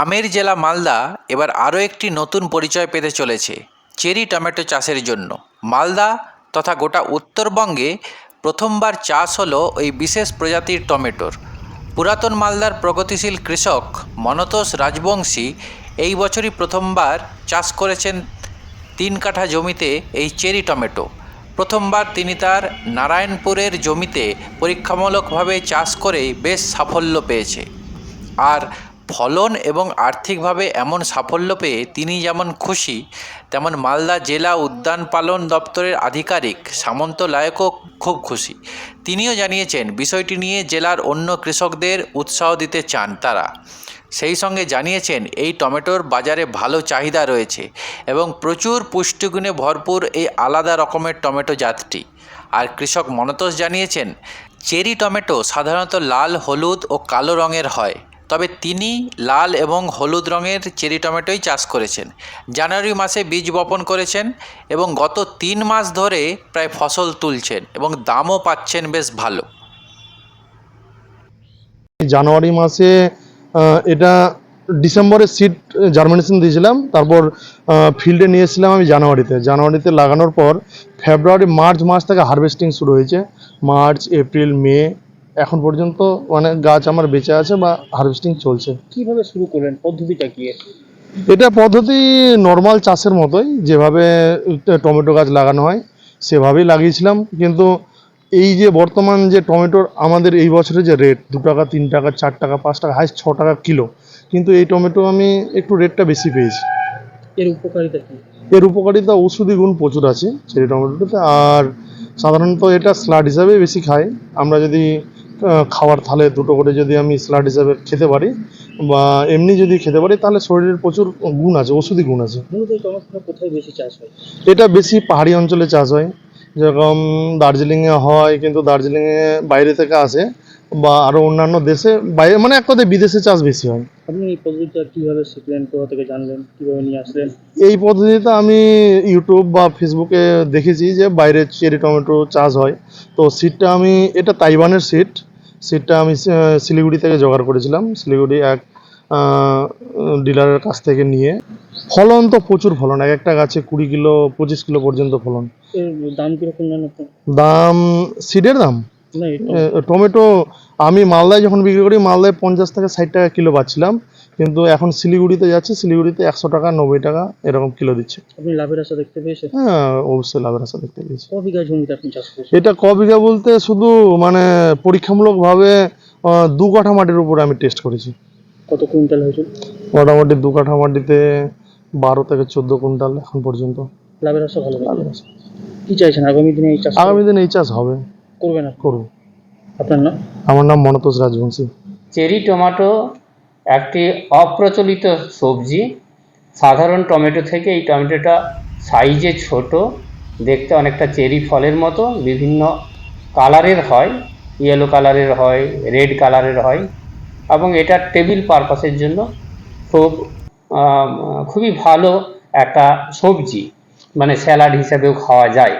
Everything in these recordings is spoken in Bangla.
আমের জেলা মালদা এবার আরও একটি নতুন পরিচয় পেতে চলেছে, চেরি টমেটো চাষের জন্য। মালদা তথা গোটা উত্তরবঙ্গে প্রথমবার চাষ হলো এই বিশেষ প্রজাতির টমেটোর। পুরাতন মালদার প্রগতিশীল কৃষক মনতোষ রাজবংশী এই বছরই প্রথমবার চাষ করেছেন তিন কাঠা জমিতে এই চেরি টমেটো। প্রথমবার তিনি তার নারায়ণপুরের জমিতে পরীক্ষামূলকভাবে চাষ করে বেশ সাফল্য পেয়েছে। আর ফলন এবং আর্থিকভাবে এমন সাফল্য পেয়ে তিনি যেমন খুশি, তেমন মালদা জেলা উদ্যান পালন দপ্তরের আধিকারিক সামন্ত লায়কও খুব খুশি। তিনিও জানিয়েছেন, বিষয়টি নিয়ে জেলার অন্য কৃষকদের উৎসাহ দিতে চান তারা। সেই সঙ্গে জানিয়েছেন, এই টমেটোর বাজারে ভালো চাহিদা রয়েছে এবং প্রচুর পুষ্টিগুণে ভরপুর এই আলাদা রকমের টমেটো জাতটি। আর কৃষক মনতোষ জানিয়েছেন, চেরি টমেটো সাধারণত লাল, হলুদ ও কালো রঙের হয়। তবে তিনি লাল এবং হলুদ রঙের চেরি টমেটোই চাষ করেছেন। জানুয়ারি মাসে বীজ বপন করেছেন এবং গত তিন মাস ধরে প্রায় ফসল তুলছেন এবং দামও পাচ্ছেন বেশ ভালো। জানুয়ারি মাসে এটা ডিসেম্বরে সিড জার্মিনেশন দিয়েছিলাম, তারপর ফিল্ডে নিয়ে এসেছিলাম আমি জানুয়ারিতে। জানুয়ারিতে লাগানোর পর ফেব্রুয়ারি মার্চ মাস থেকে হারভেস্টিং শুরু হয়েছে। মার্চ এপ্রিল মে এখন পর্যন্ত মানে গাছ আমার বেঁচে আছে বা হারভেস্টিং চলছে। কীভাবে শুরু করলেন? পদ্ধতিটা কি এটা পদ্ধতি নর্মাল চাষের মতোই যেভাবে টমেটো গাছ লাগানো হয় সেভাবেই লাগিয়েছিলাম। কিন্তু এই যে বর্তমান যে টমেটোর আমাদের এই বছরে যে রেট দু টাকা তিন টাকা চার টাকা পাঁচ টাকা হাইস্ট ছ টাকা কিলো। কিন্তু এই টমেটো আমি একটু রেটটা বেশি পেয়েছি। এর উপকারিতা কি? এর উপকারিতা ওষুধি গুণ প্রচুর আছে সেই টমেটোতে আর সাধারণত এটা স্লাড হিসাবে বেশি খাই আমরা যদি খাওয়ার থালে দুটো করে যদি আমি স্যালাড হিসাবে খেতে পারি বা এমনি যদি খেতে পারি তাহলে শরীরের প্রচুর গুণ আছে ওষুধি গুণ আছে। কোথায় বেশি চাষ হয়? এটা বেশি পাহাড়ি অঞ্চলে চাষ হয়। যেরকম দার্জিলিংয়ে হয় কিন্তু দার্জিলিংয়ে বাইরে থেকে আসে। বা আরও অন্যান্য দেশে বাইরে মানে এক কথায় বিদেশে চাষ বেশি হয়। আপনি এই পদ্ধতিটা কীভাবে শিখলেন কোথা থেকে জানলেন কীভাবে নিয়ে আসলেন? এই পদ্ধতিতে আমি ইউটিউব বা ফেসবুকে দেখেছি যে বাইরে চেরি টমেটো চাষ হয়। তো সিটটা আমি এটা তাইওয়ানের সিট সিটটা আমি শিলিগুড়ি থেকে জোগাড় করেছিলাম। শিলিগুড়ি এক ডিলারের কাছ থেকে নিয়ে। ফলন তো প্রচুর ফলন এক একটা গাছে কুড়ি কিলো পঁচিশ কিলো পর্যন্ত ফলন। দাম কীরকম দাম সিডের দাম? টমেটো আমি মালদায় যখন বিক্রি করি মালদায় পঞ্চাশ থেকে ষাট টাকা কিলো পাচ্ছিলাম। কিন্তু এখন শিলিগুড়িতে যাচ্ছে শিলিগুড়িতে একশো টাকা নব্বই টাকা এরকম কিলো দিচ্ছে। আপনি লাভের আশা দেখতে পেয়েছেন? হ্যাঁ অবশ্যই লাভের আশা দেখতে পেয়েছি। ক বিঘা জমিতে আপনি চাষ করছেন? এটা ক বিঘা বলতে শুধু মানে পরীক্ষামূলকভাবে দু কাঠা মাটির উপরে আমি টেস্ট করেছি। কত কুইন্টাল হয়েছিল? মোটামুটি দু কাঠা মাটিতে বারো থেকে চোদ্দ কুইন্টাল এখন পর্যন্ত। লাভের আশা ভালো দেখতে কি চাইছেন? আগামী দিনে এই চাষ আগামী দিনে এই চাষ হবে। করবেন আপনি করব আপনার নাম? আমার নাম মনতোষ রাজবংশী। চেরি টমেটো একটি অপ্রচলিত সবজি সাধারণ টমেটো থেকে এই টমেটোটা সাইজে ছোট দেখতে অনেকটা চেরি ফলের মতো বিভিন্ন কালারের হয় ইয়েলো কালারের হয় রেড কালারের হয় এবং এটা টেবিল পারপাসের জন্য খুব খুবই ভালো একটা সবজি মানে স্যালাড হিসাবেও খাওয়া যায়।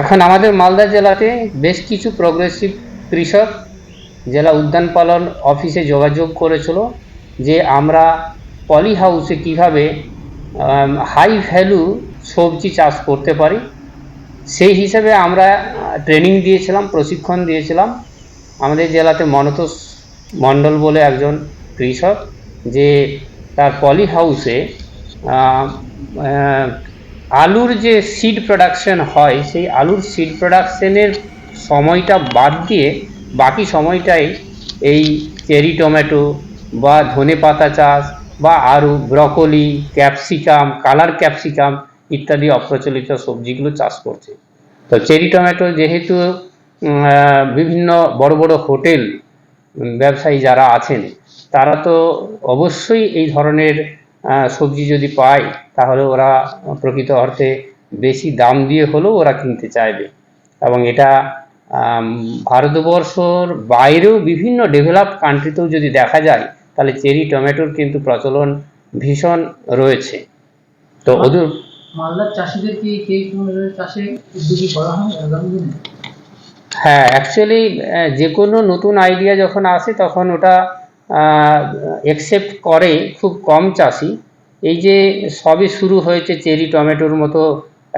এখন আমাদের মালদা জেলাতে বেশ কিছু প্রগ্রেসিভ কৃষক জেলা উদ্যান পালন অফিসে যোগাযোগ করেছিল যে আমরা পলি হাউসে কীভাবে হাই ভ্যালু সবজি চাষ করতে পারি। সেই হিসেবে আমরা ট্রেনিং দিয়েছিলাম, প্রশিক্ষণ দিয়েছিলাম। আমাদের জেলাতে মনতোষ মণ্ডল বলে একজন কৃষক যে তার পলি হাউসে আলুর যে সিড প্রোডাকশন হয়, সেই আলুর সিড প্রোডাকশনের সময়টা বাদ দিয়ে বাকি সময়টাই এই চেরি টমেটো বা ধনে পাতা চাষ বা আরও ব্রকলি, ক্যাপসিকাম, কালার ক্যাপসিকাম ইত্যাদি অপ্রচলিত সবজিগুলো চাষ করছে। তো চেরি টমেটো যেহেতু বিভিন্ন বড় বড় হোটেল ব্যবসায়ী যারা আছেন, তারা তো অবশ্যই এই ধরনের সবজি যদি পায় তাহলে ওরা প্রকৃত অর্থে বেশি দাম দিয়ে হলেও ওরা কিনতে চাইবে। এবং এটা ভারতবর্ষর বাইরেও বিভিন্ন ডেভেলপ কান্ট্রিতেও যদি দেখা যায় তাহলে চেরি টমেটোর কিন্তু প্রচলন ভীষণ রয়েছে। তো ওদের মালদার চাষিদের কি এই চাষে উদ্যোগী করা হয় হ্যাঁ অ্যাকচুয়ালি যে কোনো নতুন আইডিয়া যখন আসে তখন ওটা একসেপ্ট করে খুব কম চাষি। এই যে সবে শুরু হয়েছে চেরি, টমেটোর মতো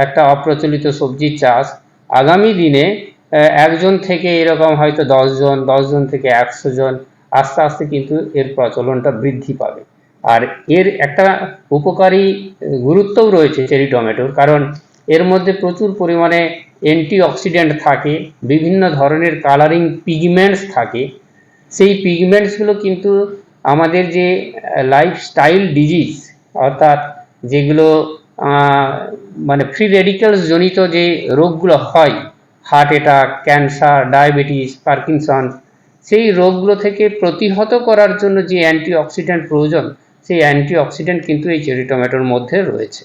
একটা অপ্রচলিত সবজির চাষ। আগামী দিনে একজন থেকে এরকম হয়তো দশজন দশজন থেকে একশো জন আস্তে আস্তে কিন্তু এর প্রচলনটা বৃদ্ধি পাবে। আর এর একটা উপকারী গুরুত্বও রয়েছে চেরি, টমেটোর, কারণ এর মধ্যে প্রচুর পরিমাণে অ্যান্টিঅক্সিডেন্ট থাকে, বিভিন্ন ধরনের কালারিং পিগমেন্টস থাকে সেই পিগমেন্টসগুলো কিন্তু আমাদের যে লাইফস্টাইল ডিজিজ অর্থাৎ যেগুলো মানে ফ্রি রেডিক্যালস জনিত যে রোগগুলো হয় heart attack cancer diabetes Parkinson সেই রোগগুলো থেকে প্রতিহত করার জন্য যে অ্যান্টিঅক্সিডেন্ট প্রয়োজন, সেই অ্যান্টিঅক্সিডেন্ট কিন্তু এই চেরি টমেটোর মধ্যে রয়েছে।